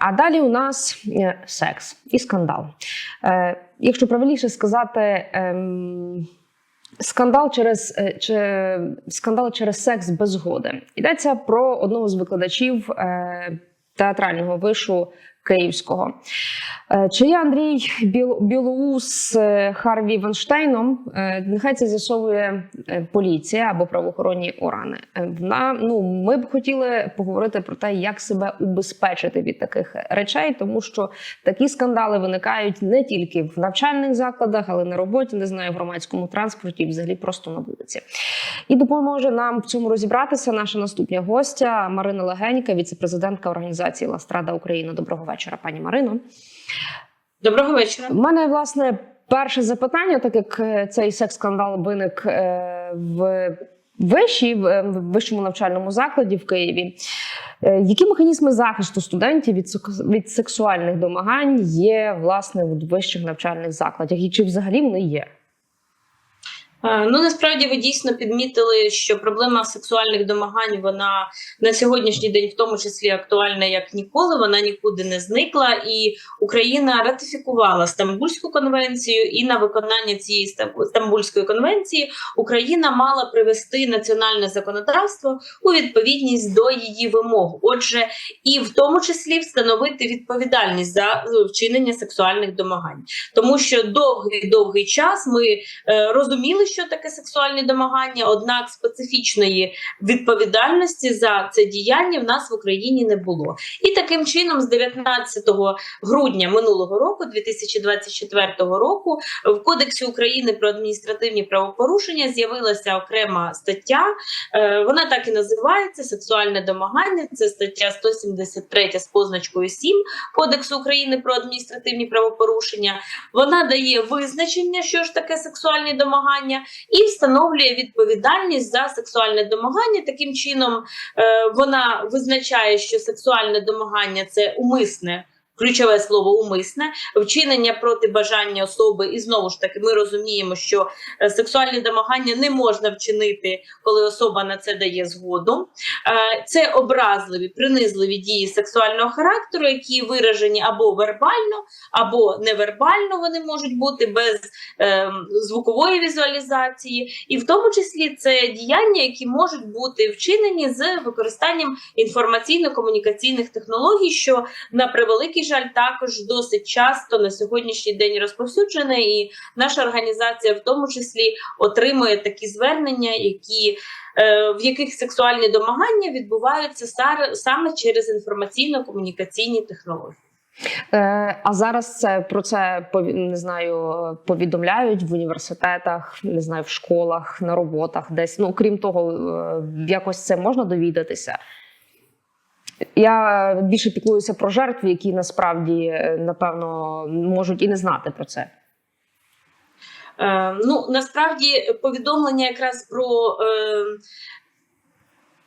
А далі у нас е, секс і скандал. Е, Якщо правильніше сказати, ем, скандал через е, чи скандал через секс без згоди. Йдеться про одного з викладачів театрального вишу Київського. Е, Чи є Андрій Біл- Білоус з е, Харві Ванштейном? Е, Нехай це з'ясовує поліція або правоохоронні органи. Вона ну ми б хотіли поговорити про те, як себе убезпечити від таких речей, тому що такі скандали виникають не тільки в навчальних закладах, але на роботі, не знаю, в громадському транспорті, і взагалі просто на вулиці. І допоможе нам в цьому розібратися наша наступня гостя Марина Легенька, віцепрезидентка організації Ластрада Україна. Доброго вечора, пані Марино. Доброго вечора. У мене власне перше запитання, так як е, цей секс-скандал виник е, в вищій, в е, вищому навчальному закладі в Києві. Які механізми захисту студентів від, від сексуальних домагань є власне в вищих навчальних закладах? І чи взагалі вони є? Е, Ну насправді ви дійсно підмітили, що проблема сексуальних домагань вона на сьогоднішній день, в тому числі, актуальна як ніколи. Вона нікуди не зникла, і Україна ратифікувала Стамбульську конвенцію. І на виконання цієї Стам- Стамбульської конвенції Україна мала привести національне законодавство у відповідність до її вимог. Отже, і в тому числі встановити відповідальність за вчинення сексуальних домагань, тому що довгий довгий час ми е, розуміли, що таке сексуальні домагання, однак специфічної відповідальності за це діяння в нас в Україні не було. І таким чином, з 19 грудня минулого року, 2024 року, в Кодексі України про адміністративні правопорушення з'явилася окрема стаття. Е, Вона так і називається сексуальне домагання. Це стаття 173 з позначкою 7 Кодексу України про адміністративні правопорушення. Вона дає визначення, що ж таке сексуальні домагання, і встановлює відповідальність за сексуальне домагання. Таким чином, е, вона визначає, що сексуальне домагання це умисне. Ключове слово умисне вчинення проти бажання особи, і знову ж таки, ми розуміємо, що е, сексуальні домагання не можна вчинити, коли особа на це дає згоду. Е, Це образливі, принизливі дії сексуального характеру, які виражені або вербально, або невербально вони можуть бути без е, звукової візуалізації, і в тому числі це діяння, які можуть бути вчинені з використанням інформаційно-комунікаційних технологій, що на превеликий жаль також досить часто на сьогоднішній день розповсюджене, і наша організація в тому числі отримує такі звернення, які е, в яких сексуальні домагання відбуваються саме через інформаційно-комунікаційні технології. Е, а зараз це про це не знаю, повідомляють в університетах, не знаю, в школах, на роботах, десь. Ну крім того, е, якось це можна довідатися. Я більше піклуюся про жертв, які насправді е, напевно можуть і не знати про це. Е, ну насправді повідомлення якраз про. Е,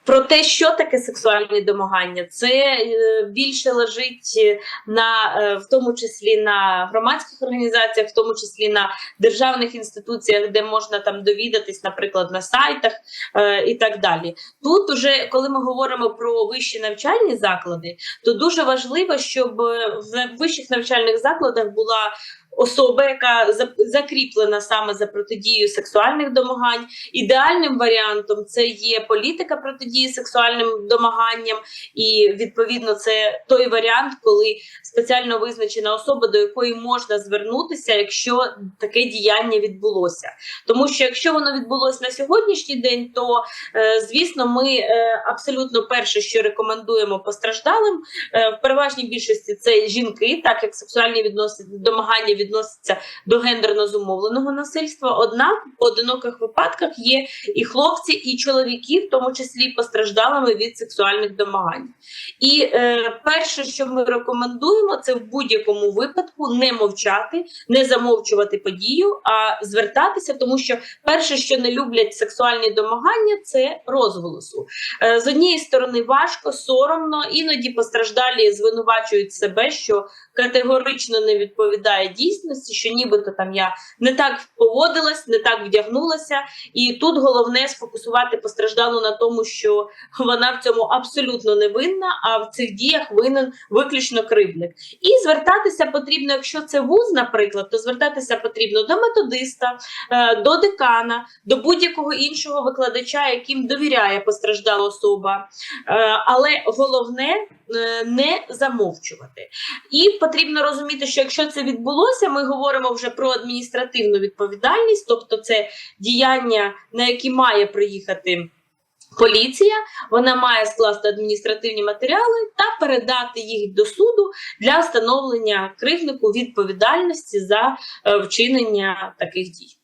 про те, що таке сексуальні домагання, це е, більше лежить на е, в тому числі на громадських організаціях, в тому числі на державних інституціях, де можна там довідатись, наприклад, на сайтах е, і так далі. Тут, уже коли ми говоримо про вищі навчальні заклади, то дуже важливо, щоб е, в вищих навчальних закладах була особа, яка закріплена саме за протидію сексуальних домагань. Ідеальним варіантом це є політика протидії сексуальним домаганням, і відповідно це той варіант, коли спеціально визначена особа, до якої можна звернутися, якщо таке діяння відбулося. Тому що якщо воно відбулося на сьогоднішній день, то е, звісно, ми е, абсолютно перше, що рекомендуємо постраждалим, е, в переважній більшості це жінки, так як сексуальні відносини домагання відносяться до гендерно зумовленого насильства. Однак в поодиноких випадках є і хлопці, і чоловіки, в тому числі постраждалими від сексуальних домагань. І е, перше, що ми рекомендуємо, це в будь-якому випадку не мовчати, не замовчувати подію, а звертатися, тому що перше, що не люблять сексуальні домагання, це розголосу. Е, з однієї сторони важко, соромно, іноді постраждалі звинувачують себе, що категорично не відповідає дійсності, що нібито там я не так поводилась, не так вдягнулася, і тут головне сфокусувати постраждалу на тому, що вона в цьому абсолютно не винна, а в цих діях винен виключно кривдник. І звертатися потрібно, якщо це вуз, наприклад, то звертатися потрібно до методиста, е, до декана, до будь-якого іншого викладача, яким довіряє постраждала особа. Е, Але головне е, не замовчувати. І потрібно розуміти, що якщо це відбулося, ми говоримо вже про адміністративну відповідальність, тобто це діяння, на які має приїхати. Поліція вона має скласти адміністративні матеріали та передати їх до суду для встановлення кривнику відповідальності за е, вчинення таких дій.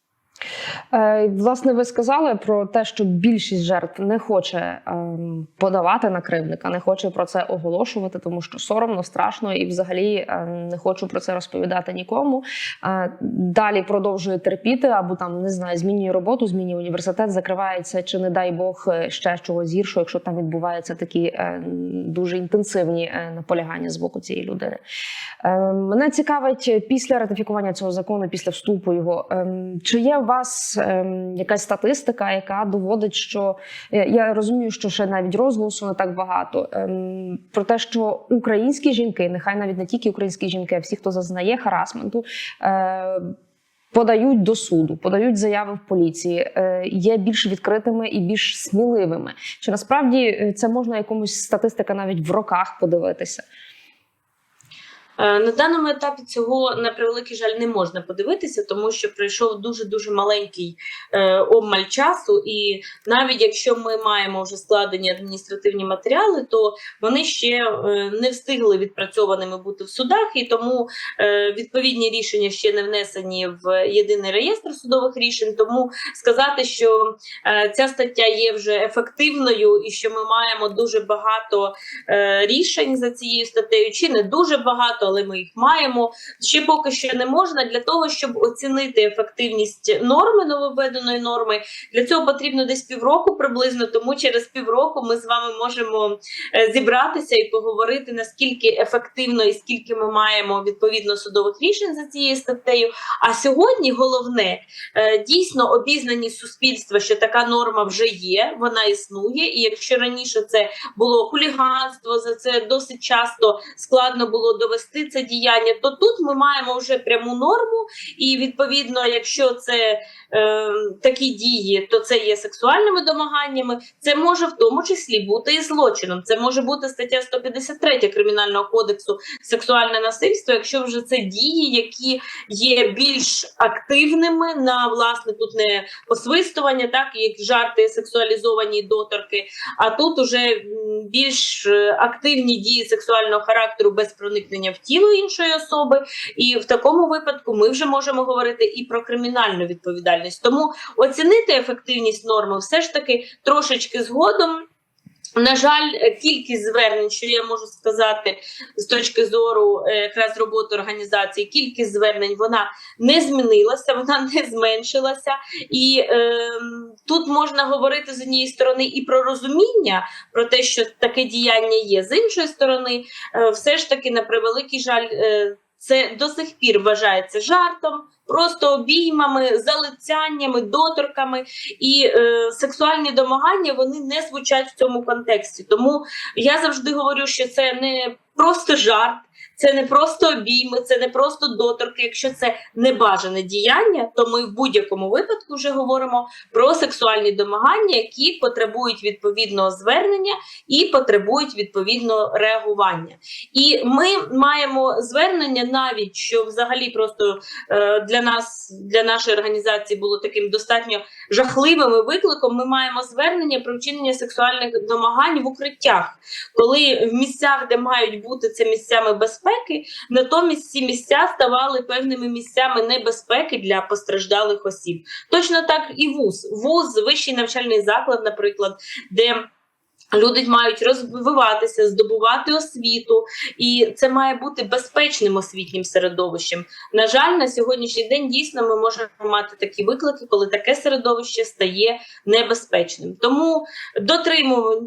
Е, Власне, ви сказали про те, що більшість жертв не хоче ем, подавати на кривдника, не хоче про це оголошувати, тому що соромно, страшно і взагалі е, не хочу про це розповідати нікому. Е, Далі продовжує терпіти або там не знаю, змінює роботу, змінює університет, закривається чи не дай Бог ще чогось гіршого, якщо там відбуваються такі дуже інтенсивні наполягання з боку цієї людини. Е, Мене цікавить після ратифікування цього закону, після вступу його, ем, чи є вас ем, якась статистика, яка доводить, що е, я розумію, що ще навіть розголосу не так багато ем, про те, що українські жінки, нехай навіть не тільки українські жінки, а всі, хто зазнає харасменту. Е, Подають до суду, подають заяви в поліції, е, є більш відкритими і більш сміливими. Чи насправді це можна якомусь статистика навіть в роках подивитися? Е, На даному етапі цього на превеликий жаль не можна подивитися, тому що пройшов дуже дуже маленький е, обмаль часу, і навіть якщо ми маємо вже складені адміністративні матеріали, то вони ще е, не встигли відпрацьованими бути в судах, і тому відповідні рішення ще не внесені в єдиний реєстр судових рішень. Тому сказати, що ця стаття є вже ефективною, і що ми маємо дуже багато рішень за цією статтею, чи не дуже багато, але ми їх маємо. Ще поки що не можна для того, щоб оцінити ефективність норми нововведеної норми. Для цього потрібно десь півроку приблизно. Тому через півроку ми з вами можемо е, зібратися і поговорити наскільки ефективно і скільки ми маємо відповідно судових рішень за цією статтею. А сьогодні головне е, дійсно обізнаність суспільства, що така норма вже є, вона існує. І якщо раніше це було хуліганство, за це досить часто складно було довести це діяння, то тут ми маємо вже пряму норму, і відповідно, якщо це е, такі дії, то це є сексуальними домаганнями. Це може в тому числі бути і злочином. Це може бути стаття 153 кримінального кодексу сексуальне насильство, якщо вже це дії, які є більш активними на власне тут не посвистування, так як жарти сексуалізовані доторки, а тут уже більш е, активні дії сексуального характеру без проникнення в тіло іншої особи. І в такому випадку ми вже можемо говорити і про кримінальну відповідальність. Тому оцінити ефективність норми все ж таки трошечки згодом. На жаль, е, кількість звернень, що я можу сказати з точки зору е, якраз роботи організації, кількість звернень вона не змінилася, вона не зменшилася. І е, тут можна говорити з однієї сторони і про розуміння, про те, що таке діяння є. З іншої сторони, е, все ж таки, на превеликий жаль, е, це до сих пір вважається жартом, просто обіймами, залицяннями, доторками і е, сексуальні домагання вони не звучать в цьому контексті. Тому я завжди говорю, що це не просто жарт. Це не просто обійми, це не просто доторки. Якщо це небажане діяння, то ми в будь-якому випадку вже говоримо про сексуальні домагання, які потребують відповідного звернення і потребують відповідного реагування. І ми маємо звернення навіть що взагалі просто е, для нас, для нашої організації було таким достатньо жахливим викликом. Ми маємо звернення про вчинення сексуальних домагань в укриттях, коли в місцях, де мають бути це місцями безпеки, натомість ці місця ставали певними місцями небезпеки для постраждалих осіб. Точно так і вуз. Вуз, вищий навчальний заклад, наприклад, де Люди мають розвиватися, здобувати освіту, і це має бути безпечним освітнім середовищем. На жаль, на сьогоднішній день дійсно ми можемо мати такі виклики, коли таке середовище стає небезпечним. Тому дотриму...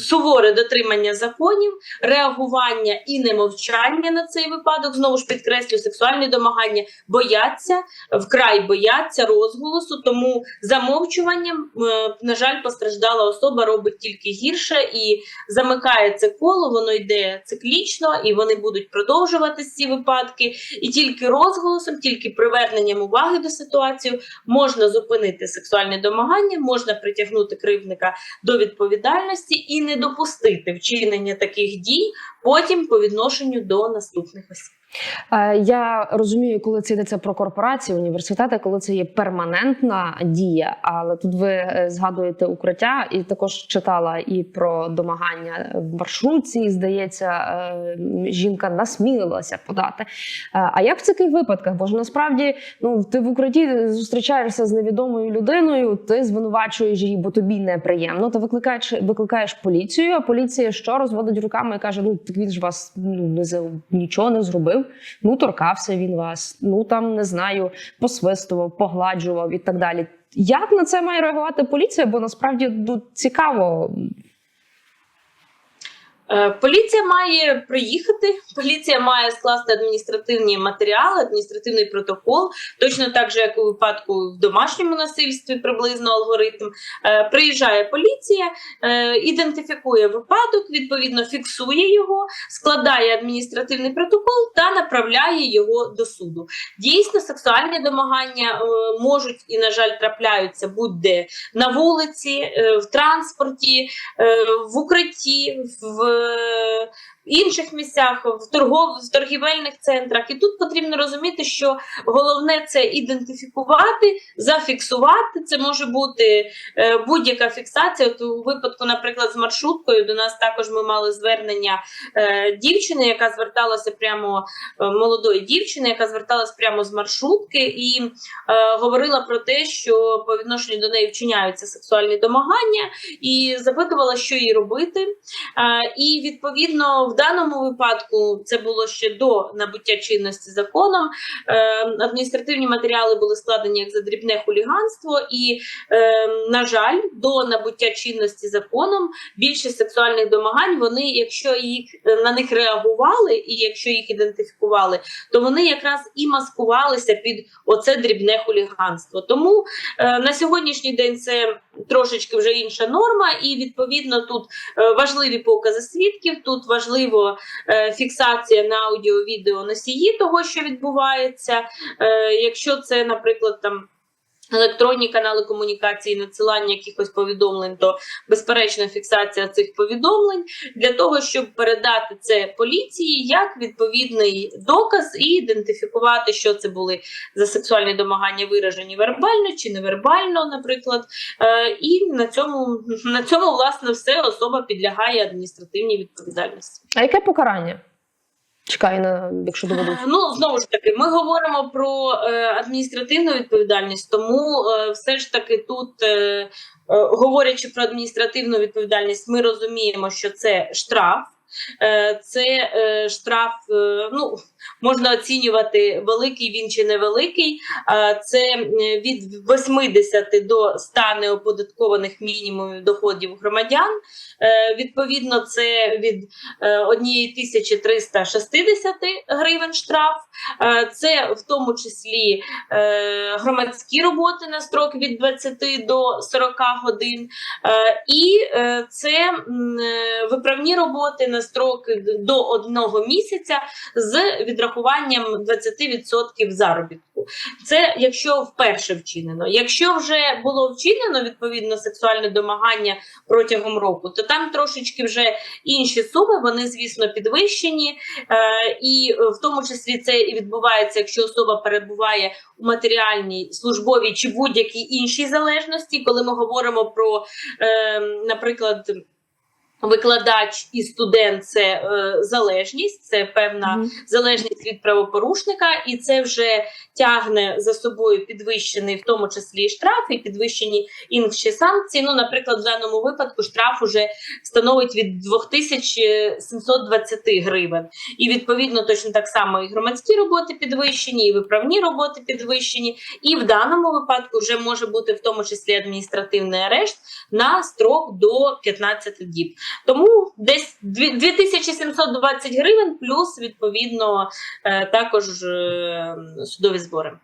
суворе дотримання законів, реагування і немовчання на цей випадок. Знову ж підкреслю, сексуальні домагання бояться, вкрай бояться розголосу. Тому замовчуванням, е, на жаль, постраждала особа робить тільки гірше і замикає це коло. Воно йде циклічно, і вони будуть продовжуватись ці випадки. І тільки розголосом, тільки приверненням уваги до ситуації можна зупинити сексуальне домагання, можна притягнути кривдника до відповідальності і не допустити вчинення таких дій потім по відношенню до наступних осіб. Е, Я розумію, коли це йдеться про корпорації, університети, коли це є перманентна дія. Але тут ви е, згадуєте укриття, і також читала і про домагання в маршрутці. Здається, е, жінка насмілилася подати. А як в таких випадках? Бо ж насправді ну ти в укритті зустрічаєшся з невідомою людиною, ти звинувачуєш її, бо тобі неприємно. Ти викликаєш викликаєш поліцію. А поліція що розводить руками і каже: Ну так він ж вас ну не за нічого не зробив. Ну, торкався він вас, ну там не знаю, посвистував, погладжував і так далі. Як на це має реагувати поліція? Бо насправді ну, цікаво. Е, Поліція має приїхати, поліція має скласти адміністративні матеріали, адміністративний протокол, точно так же, як у випадку в домашньому насильстві, приблизно алгоритм. Е, Приїжджає поліція, е, ідентифікує випадок, відповідно фіксує його, складає адміністративний протокол та направляє його до суду. Дійсно, сексуальні домагання можуть і, на жаль, трапляються будь-де на вулиці, в транспорті, в укритті, в euh, інших місцях, в торгов, в торгівельних центрах. І тут потрібно розуміти, що головне це ідентифікувати, зафіксувати. Це може бути е, будь-яка фіксація. От у випадку, наприклад, з маршруткою до нас також ми мали звернення е, дівчини, яка зверталася прямо е, молодої дівчини, яка зверталася прямо з маршрутки і е, говорила про те, що по відношенню до неї вчиняються сексуальні домагання, і запитувала, що їй робити. Е, і відповідно даному випадку це було ще до набуття чинності законом. Е, адміністративні матеріали були складені як за дрібне хуліганство, і, е, на жаль, до набуття чинності законом більшість сексуальних домагань, вони, якщо їх е, на них реагували, і якщо їх ідентифікували, то вони якраз і маскувалися під оце дрібне хуліганство. Тому на сьогоднішній день це трошечки вже інша норма, і відповідно тут важливі покази свідків, тут важливо е, фіксація на аудіо-відео носії того, що відбувається. Е, якщо це, наприклад, там. Електронні канали комунікації, надсилання якихось повідомлень, то безперечно фіксація цих повідомлень для того, щоб передати це поліції як відповідний доказ і ідентифікувати, що це були за сексуальні домагання, виражені вербально чи невербально, наприклад. Е, і на цьому на цьому власне все особа підлягає адміністративній відповідальності. А яке покарання? Чекаю на якщо доведуть. Ну знову ж таки, ми говоримо про е, адміністративну відповідальність, тому е, все ж таки тут, е, е, говорячи про адміністративну відповідальність, ми розуміємо, що це штраф. Е, Це е, штраф, е, ну можна оцінювати великий він чи невеликий. Е, Це е, від 80 до 100 неоподаткованих мінімумів доходів громадян. Е, Відповідно, це від е, 1360 гривень штраф. Е, Це в тому числі е, громадські роботи на строк від 20 до 40 годин, Е, і е, це е, виправні роботи на строк до одного місяця з відрахуванням 20% заробітку. Це якщо вперше вчинено. Якщо вже було вчинено відповідно сексуальне домагання протягом року, то там трошечки вже інші суми, вони звісно підвищені, е, і в тому числі це і відбувається, якщо особа перебуває у матеріальній, службовій чи будь-якій іншій залежності, коли ми говоримо про, е, наприклад. Викладач і студент це е, залежність, це певна Мгм. залежність від правопорушника, і це вже тягне за собою підвищений, в тому числі і штраф, і підвищені інші санкції. Ну, наприклад, в даному випадку штраф уже становить від 2720 гривень. І відповідно точно так само і громадські роботи підвищені, і виправні роботи підвищені. І в даному випадку вже може бути в тому числі адміністративний арешт на строк до 15 діб. Тому десь дві- 2720 гривень, плюс відповідно е, також е, судові збори.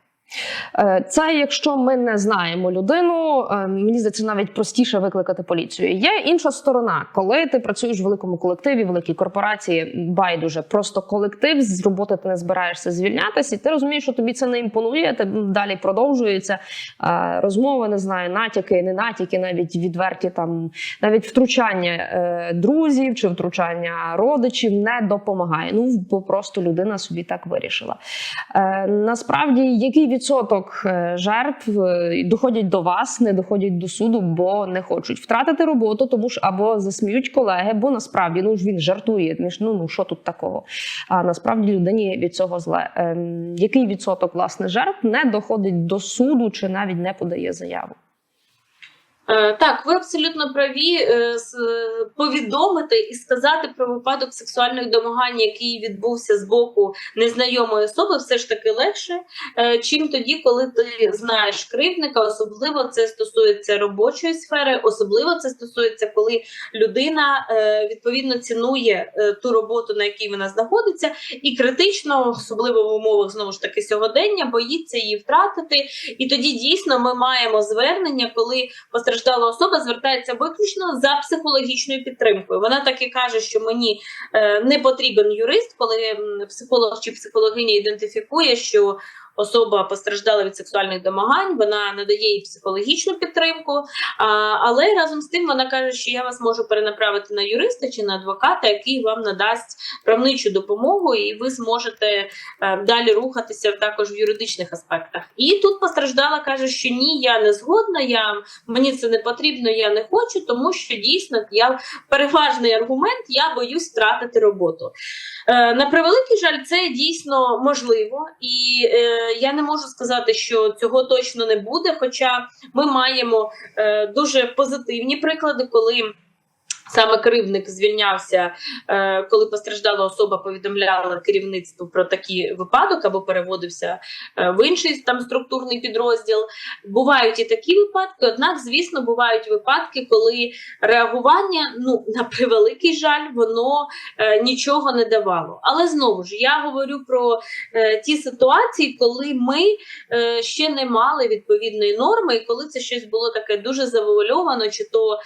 Е, Це якщо ми не знаємо людину, е, мені здається, навіть простіше викликати поліцію. Є інша сторона, коли ти працюєш в великому колективі, великій корпорації, байдуже, просто колектив з роботи ти не збираєшся звільнятися, і ти розумієш, що тобі це не імпонує. Ти далі продовжується е, розмови, не знаю, натяки, не натяки, навіть відверті там, навіть втручання друзів чи втручання родичів не допомагає. Ну бо просто людина собі так вирішила. Насправді, який відсоток е, жертв е, доходять до вас, не доходять до суду, бо не хочуть втратити роботу, тому ж або засміють колеги, бо насправді ну ж він жартує. ну ну що тут такого? А насправді людині від цього зле. Ем, який відсоток власне жертв не доходить до суду чи навіть не подає заяву? Е, Так, ви абсолютно праві е, повідомити і сказати про випадок сексуальних домагань, який відбувся з боку незнайомої особи, все ж таки легше, е, чим тоді, коли ти знаєш кривдника, особливо це стосується робочої сфери, особливо це стосується, коли людина відповідно цінує ту роботу, на якій вона знаходиться, і критично, особливо в умовах знову ж таки сьогодення, боїться її втратити. І тоді дійсно ми маємо звернення, коли постраждала особа звертається виключно за психологічною підтримкою. Вона так і каже, що мені е, не потрібен юрист, коли психолог чи психологиня ідентифікує, що особа постраждала від сексуальних домагань, вона надає їй психологічну підтримку. Але разом з тим вона каже, що я вас можу перенаправити на юриста чи на адвоката, який вам надасть правничу допомогу, і ви зможете е, далі рухатися також в юридичних аспектах. І тут постраждала каже, що ні, я не згодна, я мені це не потрібно, я не хочу, тому що дійсно я переважний аргумент, я боюсь втратити роботу. Е, на превеликий жаль, це дійсно можливо, і е, я не можу сказати, що цього точно не буде. Хоча ми маємо е, дуже позитивні приклади, коли. Саме кривник звільнявся, е, коли постраждала особа, повідомляла керівництву про такий випадок або переводився е, в інший там структурний підрозділ. Бувають і такі випадки. Однак, звісно, бувають випадки, коли реагування, ну на превеликий жаль, воно е, нічого не давало. Але знову ж я говорю про ті ситуації, коли ми ще не мали відповідної норми, і коли це щось було таке дуже завуальовано, чи то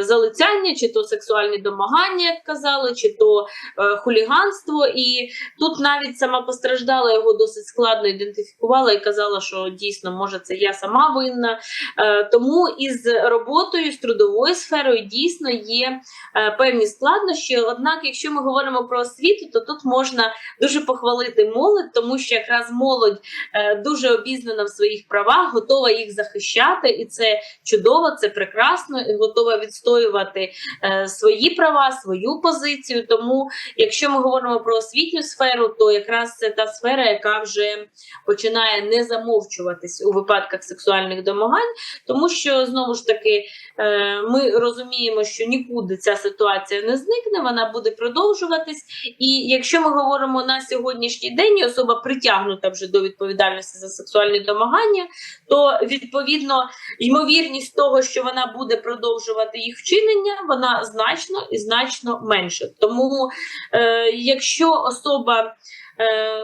залицяння, чи то сексуальні домагання, як казали, чи то е, хуліганство. І тут навіть сама постраждала його досить складно ідентифікувала і казала, що дійсно може це я сама винна. Е, тому із роботою, з трудовою сферою дійсно є е, певні складнощі. Однак, якщо ми говоримо про освіту, то тут можна дуже похвалити молодь, тому що якраз молодь е, дуже обізнана в своїх правах, готова їх захищати, і це чудово, це прекрасно, і готова відстоювати е, свої права, свою позицію. Тому, якщо ми говоримо про освітню сферу, то якраз це та сфера, яка вже починає не замовчуватись у випадках сексуальних домагань, тому що знову ж таки е, ми розуміємо, що нікуди ця ситуація не зникне, вона буде продовжуватись. І якщо ми говоримо на сьогоднішній день, і особа притягнута вже до відповідальності за сексуальні домагання, то відповідно ймовірність того, що вона буде продовжувати їх вчинення, вона значно і значно менше. Тому, е, якщо особа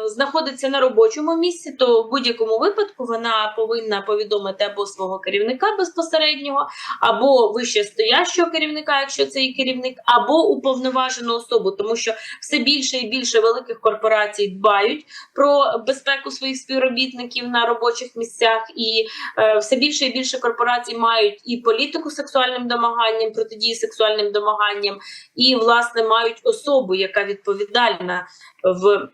знаходиться на робочому місці, то в будь-якому випадку вона повинна повідомити або свого керівника безпосереднього, або вищестоящого керівника, якщо це і керівник, або уповноважену особу, тому що все більше і більше великих корпорацій дбають про безпеку своїх співробітників на робочих місцях, і е, все більше і більше корпорацій мають і політику сексуальним домаганням, протидії сексуальним домаганням, і власне мають особу, яка відповідальна в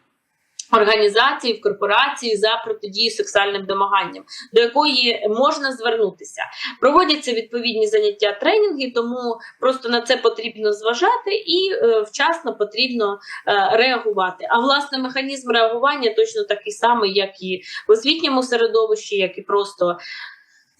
Організації в корпорації за протидію сексуальним домаганням, до якої можна звернутися. Проводяться відповідні заняття тренінги, тому просто на це потрібно зважати і е, вчасно потрібно е, реагувати. А власне механізм реагування точно такий самий, як і в освітньому середовищі, як і просто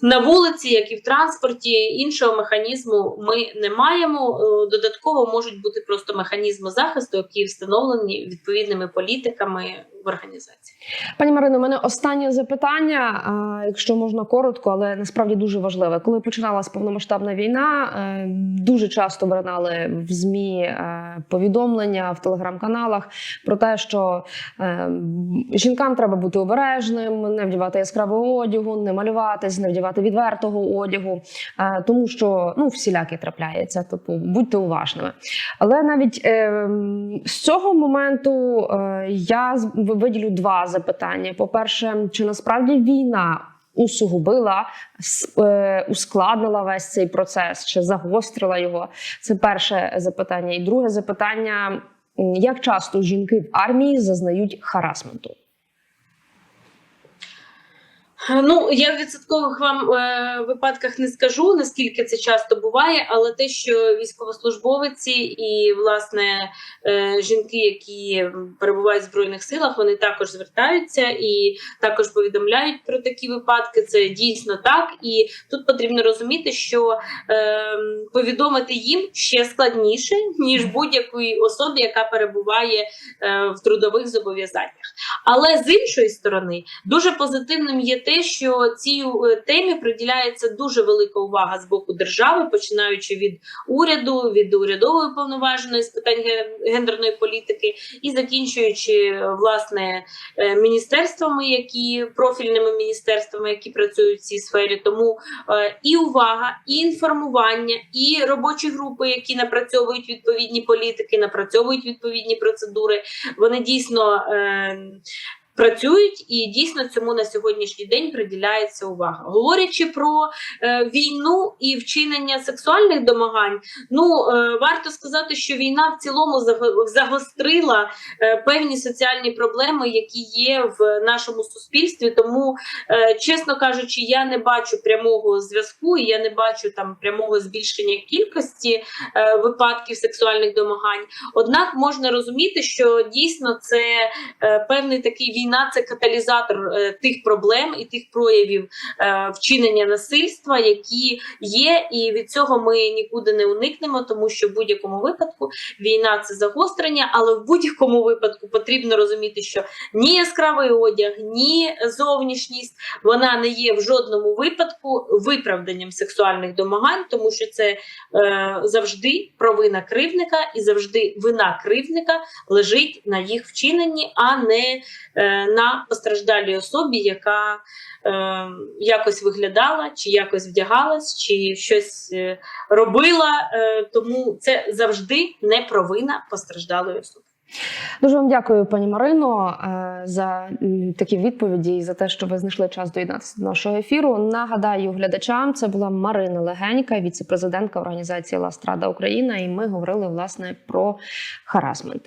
на вулиці, як і в транспорті. Іншого механізму ми не маємо. Е, Додатково можуть бути просто механізми захисту, які встановлені відповідними політиками в організації. Пані Марино, у мене останнє запитання, якщо можна коротко, але насправді дуже важливе. Коли починалась повномасштабна війна, е, дуже часто виринали в змі е, повідомлення в телеграм-каналах про те, що е, жінкам треба бути обережним, не вдівати яскравого одягу, не малюватись, не вдівати відвертого одягу, е, тому що ну всіляке трапляється. Тобто будьте уважними. Але навіть е, з цього моменту е, я виділю два запитання: по-перше, чи насправді війна усугубила, е, ускладнила весь цей процес, чи загострила його? Це перше запитання. І друге запитання: як часто жінки в армії зазнають харасменту? Ну я в відсоткових вам е, випадках не скажу наскільки це часто буває, але те, що військовослужбовиці і власне е, жінки, які перебувають в збройних силах, вони також звертаються і також повідомляють про такі випадки. Це дійсно так, і тут потрібно розуміти, що е, повідомити їм ще складніше ніж будь-якої особі, яка перебуває е, в трудових зобов'язаннях. Але з іншої сторони, дуже позитивним є те, що цій е, темі приділяється дуже велика увага з боку держави, починаючи від уряду, від урядової повноваженої з питань ге- гендерної політики, і закінчуючи е, власне е, міністерствами, які профільними міністерствами, які працюють в цій сфері. Тому і увага, і інформування, і робочі групи, які напрацьовують відповідні політики, напрацьовують відповідні процедури. Вони дійсно. Працюють і дійсно цьому на сьогоднішній день приділяється увага. Говорячи про е, війну і вчинення сексуальних домагань, ну е, варто сказати, що війна в цілому загострила е, певні соціальні проблеми, які є в нашому суспільстві. Тому, е, чесно кажучи, я не бачу прямого зв'язку, і я не бачу там прямого збільшення кількості е, випадків сексуальних домагань. Однак можна розуміти, що дійсно це е, певний такий війна, це каталізатор е, тих проблем і тих проявів е, вчинення насильства, які є, і від цього ми нікуди не уникнемо, тому що в будь-якому випадку війна це загострення, але в будь-якому випадку потрібно розуміти, що ні яскравий одяг, ні зовнішність вона не є в жодному випадку виправданням сексуальних домагань, тому що це е, завжди провина кривника і завжди вина кривника лежить на їх вчиненні, а не е, на постраждалій особі, яка е, якось виглядала, чи якось вдягалась, чи щось е, робила. Е, тому це завжди не провина постраждалої особи. Дуже вам дякую, пані Марино, е, за такі відповіді і за те, що ви знайшли час доєднатися до нашого ефіру. Нагадаю глядачам, це була Марина Легенька, віце-президентка організації Ластрада Україна, і ми говорили власне про харасмент.